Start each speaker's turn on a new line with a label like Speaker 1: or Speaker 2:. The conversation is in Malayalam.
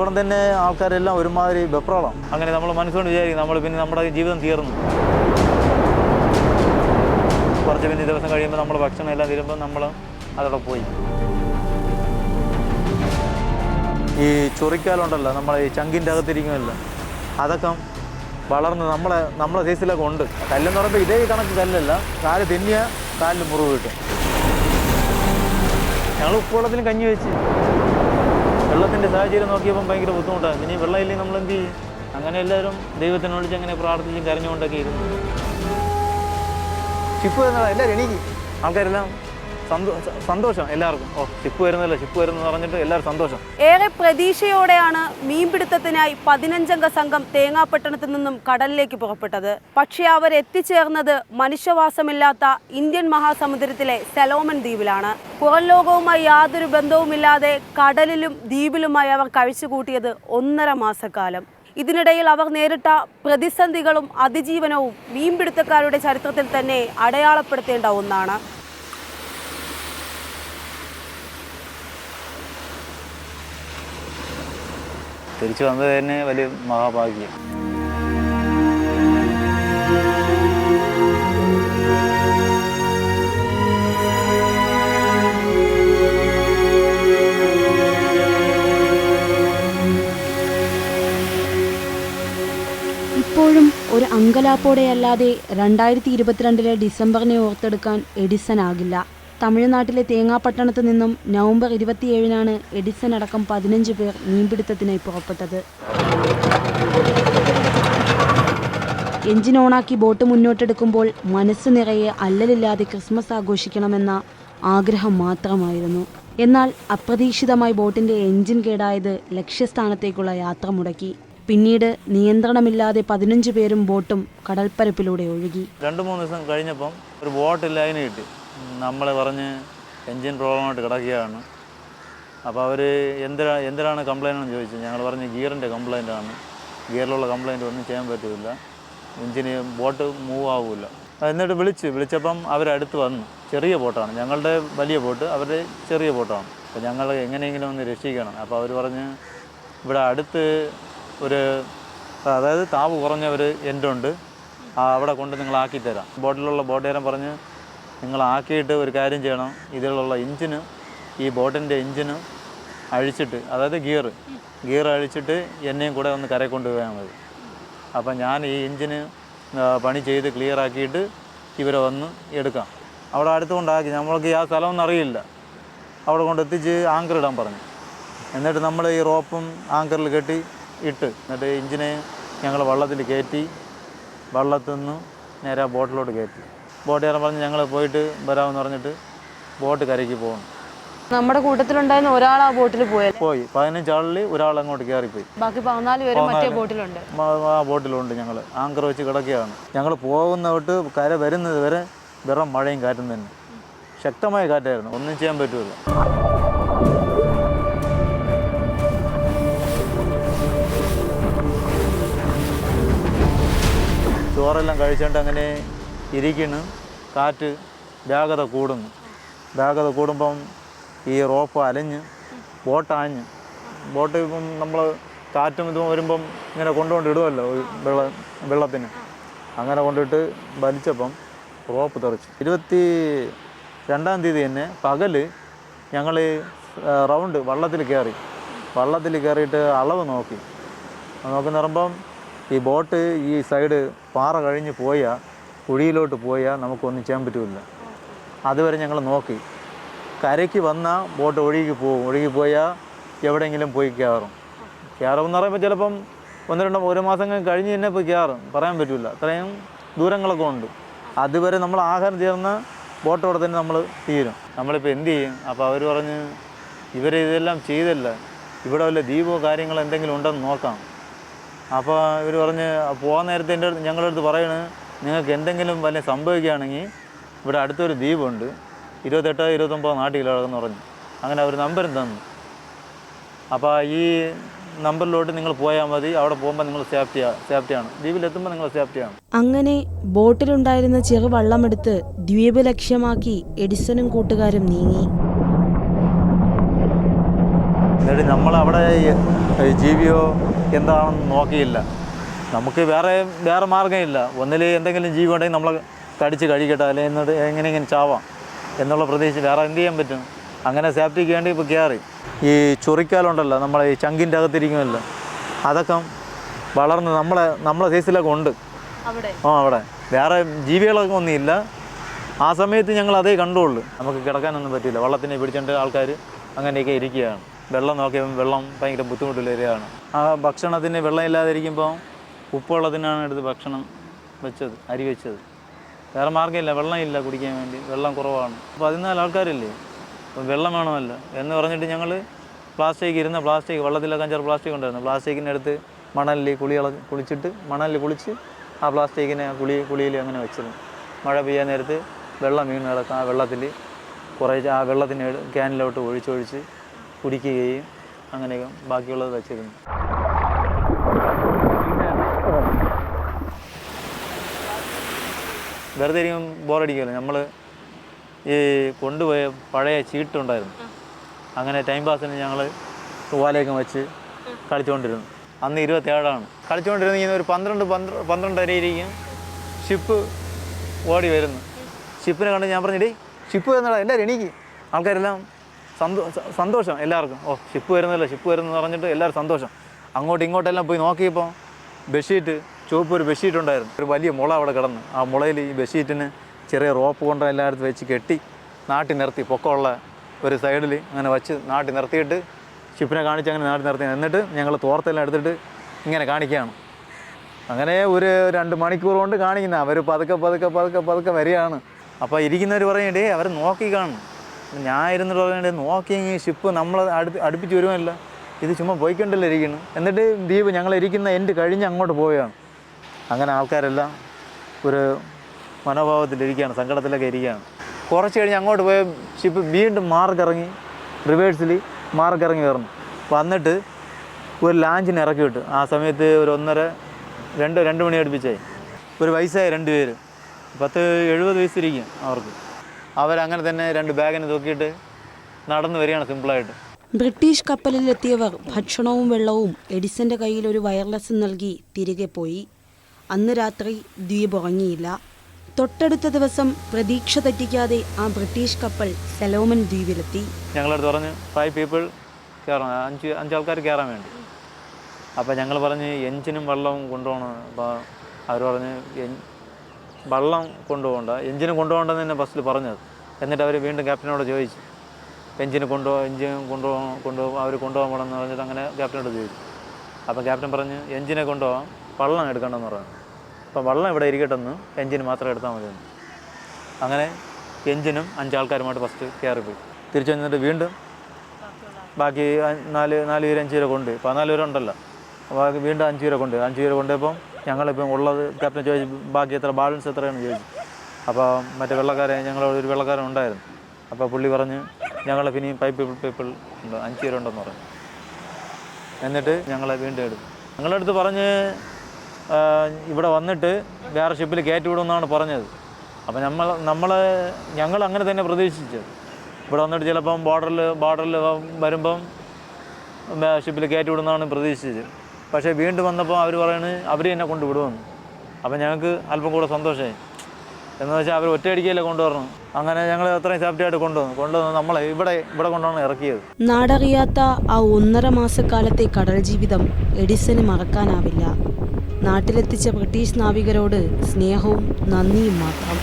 Speaker 1: ഉടൻ തന്നെ ആൾക്കാരെല്ലാം ഒരുമാതിരി വെപ്രാളം. അങ്ങനെ നമ്മൾ മനസ്സുകൊണ്ട് വിചാരിക്കും നമ്മൾ പിന്നെ നമ്മുടെ ജീവിതം തീർന്നു. കുറച്ച് പിന്നെ ദിവസം കഴിയുമ്പോൾ നമ്മൾ ഭക്ഷണം എല്ലാം തീരുമ്പോൾ നമ്മൾ അതോടെ പോയി. ഈ ചൊറിക്കാലുണ്ടല്ലോ നമ്മളെ ഈ ചങ്കിന്റെ അകത്തിരിക്കുമല്ലോ. അതൊക്കെ വളർന്ന് നമ്മളെ നമ്മളെ സൈസിലൊക്കെ ഉണ്ട്. കല്ലെന്ന് പറയുമ്പോൾ ഇതേ കണക്ക് കല്ലല്ല കാൽ തിന്നിയ കാലിൽ മുറിവ് കിട്ടും. ഞങ്ങൾ ഉപ്പുവെള്ളത്തിന് കഞ്ഞി വെച്ച്. വെള്ളത്തിന്റെ സാഹചര്യം നോക്കിയപ്പം ഭയങ്കര ബുദ്ധിമുട്ടാണ്. ഇനി വെള്ളം ഇല്ലെങ്കിൽ നമ്മൾ എന്ത് ചെയ്യും? അങ്ങനെ എല്ലാവരും ദൈവത്തിനെ വിളിച്ച് അങ്ങനെ പ്രാർത്ഥിച്ചും കരഞ്ഞുകൊണ്ടൊക്കെ ഇരുന്നു. ഷിപ്പ് വരുന്നതാ എല്ലാവരും എണീക്കി. ആൾക്കാരെല്ലാം സന്തോഷം എല്ലാവർക്കും. ഓ ഷിപ്പ് വരുന്നല്ലോ ഷിപ്പ് വരുന്നു പറഞ്ഞിട്ട് എല്ലാവരും സന്തോഷം.
Speaker 2: ഏറെ പ്രതീക്ഷയോടെയാണ് മീൻപിടുത്തത്തിനായി പതിനഞ്ചംഗ സംഘം തേങ്ങാപട്ടണത്തിൽ നിന്നും കടലിലേക്ക് പുറപ്പെട്ടത്. പക്ഷേ അവർ എത്തിച്ചേർന്നത് മനുഷ്യവാസമില്ലാത്ത ഇന്ത്യൻ മഹാസമുദ്രത്തിലെ സെലോമൻ ദ്വീപിലാണ്. പുറം ലോകവുമായി യാതൊരു ബന്ധവുമില്ലാതെ കടലിലും ദ്വീപിലുമായി അവർ കഴിച്ചുകൂട്ടിയത് ഒന്നര മാസക്കാലം. ഇതിനിടയിൽ അവർ നേരിട്ട പ്രതിസന്ധികളും അതിജീവനവും മീൻപിടുത്തക്കാരുടെ ചരിത്രത്തിൽ തന്നെ അടയാളപ്പെടുത്തേണ്ട ഒന്നാണ്.
Speaker 1: തിരിച്ചു വന്നത് തന്നെ വലിയ മഹാഭാഗ്യം.
Speaker 3: ഇപ്പോഴും ഒരു അങ്കലാപ്പോടെയല്ലാതെ രണ്ടായിരത്തി ഇരുപത്തിരണ്ടിലെ ഡിസംബറിനെ ഓർത്തെടുക്കാൻ എഡിസനാകില്ല തമിഴ്നാട്ടിലെ തേങ്ങാപ്പട്ടണത്ത് നിന്നും നവംബർ ഇരുപത്തിയേഴിനാണ് എഡിസൺ അടക്കം പതിനഞ്ച് പേർ മീൻപിടുത്തത്തിനായി പുറപ്പെട്ടത്. എഞ്ചിൻ ഓണാക്കി ബോട്ട് മുന്നോട്ടെടുക്കുമ്പോൾ മനസ്സ് നിറയെ അല്ലലില്ലാതെ ക്രിസ്മസ് ആഘോഷിക്കണമെന്ന ആഗ്രഹം മാത്രമായിരുന്നു. എന്നാൽ അപ്രതീക്ഷിതമായി ബോട്ടിന്റെ എഞ്ചിൻ കേടായത് ലക്ഷ്യസ്ഥാനത്തേക്കുള്ള യാത്ര മുടക്കി. പിന്നീട് നിയന്ത്രണമില്ലാതെ പതിനഞ്ച് പേരും ബോട്ടും കടൽപ്പരപ്പിലൂടെ ഒഴുകി.
Speaker 1: രണ്ട് മൂന്ന് ദിവസം കഴിഞ്ഞപ്പം ഒരു ബോട്ട് ലൈന് കിട്ടി. നമ്മൾ പറഞ്ഞ് എൻജിൻ പ്രോബ്ലമായിട്ട് കിടക്കുകയാണ്. അപ്പോൾ അവർ എന്തിനാ എന്തിനാണ് കംപ്ലയിന്റ് എന്ന് ചോദിച്ചത് ഞങ്ങൾ പറഞ്ഞ് ഗിയറിന്റെ കംപ്ലയിന്റ് ആണ്. ഗിയറിലുള്ള കംപ്ലയിന്റ് ഒന്നും ചെയ്യാൻ പറ്റില്ല. എഞ്ചിന് ബോട്ട് മൂവ് ആവില്ല. എന്നിട്ട് വിളിച്ച് വിളിച്ചപ്പം അവരടുത്ത് വന്നു. ചെറിയ ബോട്ടാണ്. ഞങ്ങളുടെ വലിയ ബോട്ട് അവരുടെ ചെറിയ ബോട്ടാണ്. അപ്പോൾ ഞങ്ങൾ എങ്ങനെയെങ്കിലും ഒന്ന് രക്ഷിക്കണം. അപ്പോൾ അവർ പറഞ്ഞ് ഇവിടെ അടുത്ത് ഒരു അതായത് താവ് കുറഞ്ഞ ഒരു എൻഡുണ്ട് അവിടെ കൊണ്ട് നിങ്ങൾ ആക്കി തരാം ബോട്ടിലുള്ള ബോട്ടുകാരൻ പറഞ്ഞ് നിങ്ങൾ ആക്കിയിട്ട് ഒരു കാര്യം ചെയ്യണം. ഇതിലുള്ള എഞ്ചിന് ഈ ബോട്ടിന്റെ എഞ്ചിന് അഴിച്ചിട്ട് അതായത് ഗിയർ ഗിയർ അഴിച്ചിട്ട് എന്നെയും കൂടെ ഒന്ന് കരയിൽ കൊണ്ടുപോയാൽ മതി. അപ്പം ഞാൻ ഈ എഞ്ചിന് പണി ചെയ്ത് ക്ലിയർ ആക്കിയിട്ട് ഇവരെ വന്ന് എടുക്കാം. അവിടെ അടുത്തുകൊണ്ടാക്കി നമ്മൾക്ക് ആ സ്ഥലമൊന്നും അറിയില്ല. അവിടെ കൊണ്ട് എത്തിച്ച് ആങ്കർ ഇടാൻ പറഞ്ഞു. എന്നിട്ട് നമ്മൾ ഈ റോപ്പും ആങ്കറിൽ കെട്ടി ഇട്ട് എന്നിട്ട് എഞ്ചിനെ ഞങ്ങൾ വള്ളത്തിൽ കയറ്റി വള്ളത്തിൽ നിന്ന് നേരെ ബോട്ടിലോട്ട് കയറ്റി. ബോട്ടുകാരൻ പറഞ്ഞ് ഞങ്ങൾ പോയിട്ട് വരാമെന്ന് പറഞ്ഞിട്ട് ബോട്ട് കരയ്ക്ക് പോകണം
Speaker 2: നമ്മുടെ കൂട്ടത്തിലുണ്ടായിരുന്ന ഒരാൾ ആ ബോട്ടിൽ പോയത്.
Speaker 1: പോയി. പതിനഞ്ചാളിൽ ഒരാൾ അങ്ങോട്ട് കയറിപ്പോയി.
Speaker 2: ബാക്കി പതിനാല് പേര് മറ്റേ ബോട്ടിലുണ്ട്.
Speaker 1: ആ ബോട്ടിലുണ്ട് ഞങ്ങൾ ആങ്കർ വെച്ച് കിടക്കുകയാണ്. ഞങ്ങൾ പോകുന്നവട്ട് കര വരുന്നത് വരെ വെറും മഴയും കാറ്റും തന്നെ. ശക്തമായ കാറ്റായിരുന്നു. ഒന്നും ചെയ്യാൻ പറ്റുമല്ലോ ചോറെല്ലാം കഴിച്ചുകൊണ്ട് അങ്ങനെ ഇരിക്കുന്നു. കാറ്റ് വേഗത കൂടുന്നു. വേഗത കൂടുമ്പം ഈ റോപ്പ് അലഞ്ഞ് ബോട്ട് ബോട്ട് ഇപ്പം നമ്മൾ കാറ്റും ഇതും വരുമ്പം ഇങ്ങനെ കൊണ്ടുകൊണ്ട് ഇടുമല്ലോ വെള്ള വെള്ളത്തിന്. അങ്ങനെ കൊണ്ടിട്ട് വലിച്ചപ്പം റോപ്പ് തെറിച്ചു. ഇരുപത്തി രണ്ടാം തീയതി തന്നെ പകൽ ഞങ്ങൾ റൗണ്ട് വള്ളത്തിൽ കയറി. വള്ളത്തിൽ കയറിയിട്ട് അളവ് നോക്കി. നോക്കി നിറമ്പം ഈ ബോട്ട് ഈ സൈഡ് പാറ കഴിഞ്ഞ് പോയാൽ കുഴിയിലോട്ട് പോയാൽ നമുക്കൊന്നും ചെയ്യാൻ പറ്റില്ല. അതുവരെ ഞങ്ങൾ നോക്കി. കരയ്ക്ക് വന്നാൽ ബോട്ട് ഒഴുകി പോകും. ഒഴുകി പോയാൽ എവിടെയെങ്കിലും പോയി കയറും. കയറും എന്ന് പറയുമ്പോൾ ചിലപ്പം ഒന്ന് രണ്ടോ ഒരു മാസം കഴിഞ്ഞ് തന്നെ പോയി കയറും. പറയാൻ പറ്റില്ല. അത്രയും ദൂരങ്ങളൊക്കെ ഉണ്ട്. അതുവരെ നമ്മൾ ആഹാരം ചേർന്ന ബോട്ടോടെ തന്നെ നമ്മൾ തീരും. നമ്മളിപ്പോൾ എന്ത് ചെയ്യും? അപ്പോൾ അവർ പറഞ്ഞ് ഇവർ ഇതെല്ലാം ചെയ്തല്ല. ഇവിടെ വല്ല ദ്വീപോ കാര്യങ്ങളോ എന്തെങ്കിലും ഉണ്ടെന്ന് നോക്കാം. അപ്പോൾ ഇവർ പറഞ്ഞ് പോകാൻ നേരത്തെ എന്റെ ഞങ്ങളുടെ അടുത്ത് പറയണ്. നിങ്ങൾക്ക് എന്തെങ്കിലും വല്ല സംഭവിക്കുകയാണെങ്കിൽ ഇവിടെ അടുത്തൊരു ദ്വീപുണ്ട്. ഇരുപത്തെട്ട് ഇരുപത്തൊമ്പത് നാട്ടിലാണെന്ന് പറഞ്ഞു. അങ്ങനെ അവർ നമ്പരും തന്നു. അപ്പോൾ ഈ നമ്പറിലോട്ട് നിങ്ങൾ പോയാൽ മതി. അവിടെ പോകുമ്പോൾ നിങ്ങൾ സേഫ്റ്റിയാണ് സേഫ്റ്റിയാണ് ദ്വീപിലെത്തുമ്പോൾ നിങ്ങൾ സേഫ്റ്റിയാണ്
Speaker 3: അങ്ങനെ ബോട്ടിലുണ്ടായിരുന്ന ചെറു വള്ളമെടുത്ത് ദ്വീപ് ലക്ഷ്യമാക്കി എഡിസണും കൂട്ടുകാരും നീങ്ങി.
Speaker 1: എന്നിട്ട് നമ്മൾ അവിടെ ജീവിയോ എന്താണെന്ന് നോക്കിയില്ല. നമുക്ക് വേറെ വേറെ മാർഗമില്ല. ഒന്നിൽ എന്തെങ്കിലും ജീവി ഉണ്ടെങ്കിൽ നമ്മൾ കടിച്ച് കഴിക്കട്ടെ അല്ലെങ്കിൽ എന്നിട്ട് എങ്ങനെയെങ്കിലും ചാവാം എന്നുള്ള പ്രതീക്ഷ വേറെ എന്ത് ചെയ്യാൻ പറ്റും? അങ്ങനെ സേഫ്റ്റിക്ക് വേണ്ടി ഇപ്പോൾ കയറി ഈ ചൊറിക്കാലുണ്ടല്ലോ നമ്മളെ ഈ ചങ്കിന്റെ അകത്തിരിക്കുമല്ലോ. അതൊക്കെ വളർന്ന് നമ്മളെ നമ്മളെ സൈസിലൊക്കെ ഉണ്ട്. ആ അവിടെ. വേറെ ജീവികളൊക്കെ ഒന്നുമില്ല. ആ സമയത്ത് ഞങ്ങൾ അതേ കണ്ടുള്ളൂ. നമുക്ക് കിടക്കാനൊന്നും പറ്റില്ല. വള്ളത്തിനെ പിടിച്ചിട്ട് ആൾക്കാർ അങ്ങനെയൊക്കെ ഇരിക്കുകയാണ്. വെള്ളം നോക്കിയപ്പോൾ വെള്ളം ഭയങ്കര ബുദ്ധിമുട്ടുള്ള ഏരിയയാണ്. ആ ഭക്ഷണത്തിന് വെള്ളം ഇല്ലാതിരിക്കുമ്പോൾ ഉപ്പുവെള്ളത്തിനാണ് എടുത്ത് ഭക്ഷണം വെച്ചത് അരി വെച്ചത്. വേറെ മാർഗമില്ല വെള്ളമില്ല കുടിക്കാൻ വേണ്ടി വെള്ളം കുറവാണ്. അപ്പോൾ പതിനാല് ആൾക്കാരില്ലേ? അപ്പോൾ വെള്ളം വേണമല്ലോ. എന്ന് പറഞ്ഞിട്ട് ഞങ്ങൾ പ്ലാസ്റ്റിക് ഇരുന്ന പ്ലാസ്റ്റിക് വെള്ളത്തിലൊക്കെ കഞ്ചർ പ്ലാസ്റ്റിക് ഉണ്ടായിരുന്നു. പ്ലാസ്റ്റിക്കിന്റെ അടുത്ത് മണലിൽ കുളി കുളിച്ചിട്ട് മണലിൽ കുളിച്ച് ആ പ്ലാസ്റ്റിക്കിനെ കുളി കുളിയിൽ അങ്ങനെ വെച്ചത് മഴ പെയ്യാൻ നേരത്ത് വെള്ളം വീണ് കിടക്കും. ആ വെള്ളത്തിൽ കുറേ ആ വെള്ളത്തിന് എടു- ക്യാനിലോട്ട് ഒഴിച്ചൊഴിച്ച് കുടിക്കുകയും അങ്ങനെയൊക്കെ ബാക്കിയുള്ളത് വെച്ചിരുന്നു. വെറുതെ ഇരിക്കും ബോറടിക്കുമല്ലോ നമ്മൾ ഈ കൊണ്ടുപോയ പഴയ ചീട്ടുണ്ടായിരുന്നു അങ്ങനെ ടൈം പാസിന് ഞങ്ങൾ തൂവാലയൊക്കെ വെച്ച് കളിച്ചുകൊണ്ടിരുന്നു അന്ന് ഇരുപത്തേഴാണ് കളിച്ചുകൊണ്ടിരുന്ന ഇങ്ങനെ ഒരു പന്ത്രണ്ട് പന്ത്ര പന്ത്രണ്ടരയിരിക്കും ഷിപ്പ് ഓടി വരുന്നു. ഷിപ്പിനെ കണ്ട് ഞാൻ പറഞ്ഞിടേ ഷിപ്പ് വരുന്നടാ എല്ലാവരും എണീക്ക്. ആൾക്കാരെല്ലാം സന്തോ സന്തോഷം എല്ലാവർക്കും. ഓ ഷിപ്പ് വരുന്നല്ലോ ഷിപ്പ് വരുന്നെന്ന് പറഞ്ഞിട്ട് എല്ലാവരും സന്തോഷം. അങ്ങോട്ടും ഇങ്ങോട്ടെല്ലാം പോയി നോക്കിയപ്പോൾ ബെഡ്ഷീറ്റ് ചുവപ്പ് ഒരു ബെഡ്ഷീറ്റ് ഉണ്ടായിരുന്നു. ഒരു വലിയ മുള അവിടെ കിടന്ന്. ആ മുളയിൽ ഈ ബെഡ്ഷീറ്റിന് ചെറിയ റോപ്പ് കൊണ്ട് എല്ലായിടത്തും വെച്ച് കെട്ടി നാട്ടി നിർത്തി. പൊക്കമുള്ള ഒരു സൈഡിൽ അങ്ങനെ വച്ച് നാട്ടി നിർത്തിയിട്ട് ഷിപ്പിനെ കാണിച്ച് അങ്ങനെ നാട്ടി നിർത്തി. എന്നിട്ട് ഞങ്ങൾ തോർത്തെല്ലാം എടുത്തിട്ട് ഇങ്ങനെ കാണിക്കുകയാണ്. അങ്ങനെ ഒരു രണ്ട് മണിക്കൂർ കൊണ്ട് കാണിക്കുന്ന അവർ പതുക്കെ പതുക്കെ പതുക്കെ പതുക്കെ വരികയാണ്. അപ്പോൾ ഇരിക്കുന്നവർ പറയണ്ടേ അവർ നോക്കി കാണും. ഞാൻ ഇരുന്നിട്ട് പറയണ്ടേ നോക്കി ഈ ഷിപ്പ് നമ്മൾ അടുത്ത് അടുപ്പിച്ച് വരുമല്ല. ഇത് ചുമ്മാ പോയിക്കൊണ്ടല്ലേ ഇരിക്കുന്നു. എന്നിട്ട് ദ്വീപ് ഞങ്ങൾ ഇരിക്കുന്ന എൻഡ് കഴിഞ്ഞ് അങ്ങോട്ട് പോവുകയാണ്. അങ്ങനെ ആൾക്കാരെല്ലാം ഒരു മനോഭാവത്തിലിരിക്കുകയാണ് സങ്കടത്തിലൊക്കെ ഇരിക്കുകയാണ്. കുറച്ച് കഴിഞ്ഞ് അങ്ങോട്ട് പോയ ഷിപ്പ് വീണ്ടും മാർക്കിറങ്ങി റിവേഴ്സിൽ മാർക്കിറങ്ങി വരണം വന്നിട്ട് ഒരു ലാഞ്ചിന് ഇറക്കി വിട്ടു. ആ സമയത്ത് ഒരു ഒന്നര രണ്ട് രണ്ട് മണി അടുപ്പിച്ചായി. ഒരു വയസ്സായ രണ്ട് പേര്. പത്ത് എഴുപത് വയസ്സിരിക്കും അവർക്ക്. അവരങ്ങനെ തന്നെ രണ്ട് ബാഗിനെ തൂക്കിയിട്ട് നടന്നു വരികയാണ് സിമ്പിളായിട്ട്
Speaker 3: ബ്രിട്ടീഷ് കപ്പലിലെത്തിയവർ ഭക്ഷണവും വെള്ളവും എഡിസന്റെ കയ്യിൽ ഒരു വയർലെസ് നൽകി തിരികെ പോയി. അന്ന് രാത്രി ദ്വീപ് ഉറങ്ങിയില്ല. തൊട്ടടുത്ത ദിവസം പ്രതീക്ഷ തെറ്റിക്കാതെ ആ ബ്രിട്ടീഷ് കപ്പൽ സെലോമൻ ദ്വീപിലെത്തി.
Speaker 1: ഞങ്ങളടുത്ത് പറഞ്ഞു ഫൈവ് പീപ്പിൾ കയറണം. അഞ്ച് അഞ്ചാൾക്കാർ കയറാൻ വേണ്ടി. അപ്പോൾ ഞങ്ങൾ പറഞ്ഞ് എഞ്ചിനും വെള്ളവും കൊണ്ടുപോകണം. അപ്പോൾ അവർ പറഞ്ഞ് വെള്ളം കൊണ്ടുപോകണ്ട. എഞ്ചിനും കൊണ്ടുപോകണ്ടെന്ന് തന്നെ ബസ്സിൽ പറഞ്ഞത്. എന്നിട്ട് അവർ വീണ്ടും ക്യാപ്റ്റനോട് ചോദിച്ചു എഞ്ചിന് കൊണ്ടുപോകാം എഞ്ചിൻ കൊണ്ടുപോകാം കൊണ്ടുപോകും അവർ കൊണ്ടുപോകാൻ പോകണമെന്ന് പറഞ്ഞിട്ട് അങ്ങനെ ക്യാപ്റ്റനോട് ചോദിച്ചു. അപ്പോൾ ക്യാപ്റ്റൻ പറഞ്ഞ് എഞ്ചിനെ കൊണ്ടുപോകാം വെള്ളം എടുക്കണമെന്ന് പറഞ്ഞു. അപ്പോൾ വെള്ളം ഇവിടെ ഇരിക്കട്ടെന്ന് എഞ്ചിന് മാത്രം എടുത്താൽ മതിയെന്ന്. അങ്ങനെ എഞ്ചിനും അഞ്ചാൾക്കാരുമായിട്ട് ഫസ്റ്റ് കയറി പോയി തിരിച്ചു വന്നിട്ട് വീണ്ടും ബാക്കി നാല് നാല് പേര് അഞ്ച് പേരെ കൊണ്ട് പതിനാല് പേരുണ്ടല്ലോ അപ്പോൾ ബാക്കി വീണ്ടും അഞ്ച് പേരെ കൊണ്ട് അഞ്ച് പേരെ കൊണ്ടുപോയപ്പം ഞങ്ങളിപ്പം ഉള്ളത് ക്യാപ്റ്റൻ ചോദിച്ചു ബാക്കി എത്ര ബാലൻസ് എത്രയാണ് ചോദിച്ചു. അപ്പോൾ മറ്റേ വെള്ളക്കാരെ ഞങ്ങളോട് ഒരു വെള്ളക്കാരൻ ഉണ്ടായിരുന്നു. അപ്പോൾ പുള്ളി പറഞ്ഞ് ഞങ്ങൾ പിന്നെ പൈപ്പ് പീപ്പിൾ ഉണ്ട് അഞ്ച് പേരുണ്ടെന്ന് പറഞ്ഞു. എന്നിട്ട് ഞങ്ങളെ വീണ്ടും എടുത്തു. ഞങ്ങളെടുത്ത് പറഞ്ഞ് ഇവിടെ വന്നിട്ട് വേറെ ഷിപ്പിൽ കയറ്റി വിടുമെന്നാണ് പറഞ്ഞത്. അപ്പോൾ നമ്മൾ നമ്മൾ ഞങ്ങൾ അങ്ങനെ തന്നെ പ്രതീക്ഷിച്ചത്. ഇവിടെ വന്നിട്ട് ചിലപ്പം ബോർഡറിൽ ബോർഡറിൽ വരുമ്പം ഷിപ്പിൽ കയറ്റി വിടുമെന്നാണ് പ്രതീക്ഷിച്ചത്. പക്ഷേ വീണ്ടും വന്നപ്പോൾ അവർ പറയുന്നത് അവർ എന്നെ കൊണ്ടുവിടുമെന്ന് അപ്പം ഞങ്ങൾക്ക് അല്പം കൂടെ സന്തോഷമായി എന്ന് വെച്ചാൽ അവർ ഒറ്റയടിക്കല്ലേ കൊണ്ടുവരണം. അങ്ങനെ ഞങ്ങൾ അത്രയും സേഫ്റ്റി ആയിട്ട് കൊണ്ടുവന്നു. കൊണ്ടുവന്ന് നമ്മളെ ഇവിടെ ഇവിടെ കൊണ്ടാണ് ഇറക്കിയത്.
Speaker 3: നാടറിയാത്ത ആ ഒന്നര മാസക്കാലത്തെ കടൽ ജീവിതം എഡിസന് മറക്കാനാവില്ല. നാട്ടിലെത്തിച്ച ബ്രിട്ടീഷ് നാവികരോട് സ്നേഹവും നന്ദിയും മാത്രം.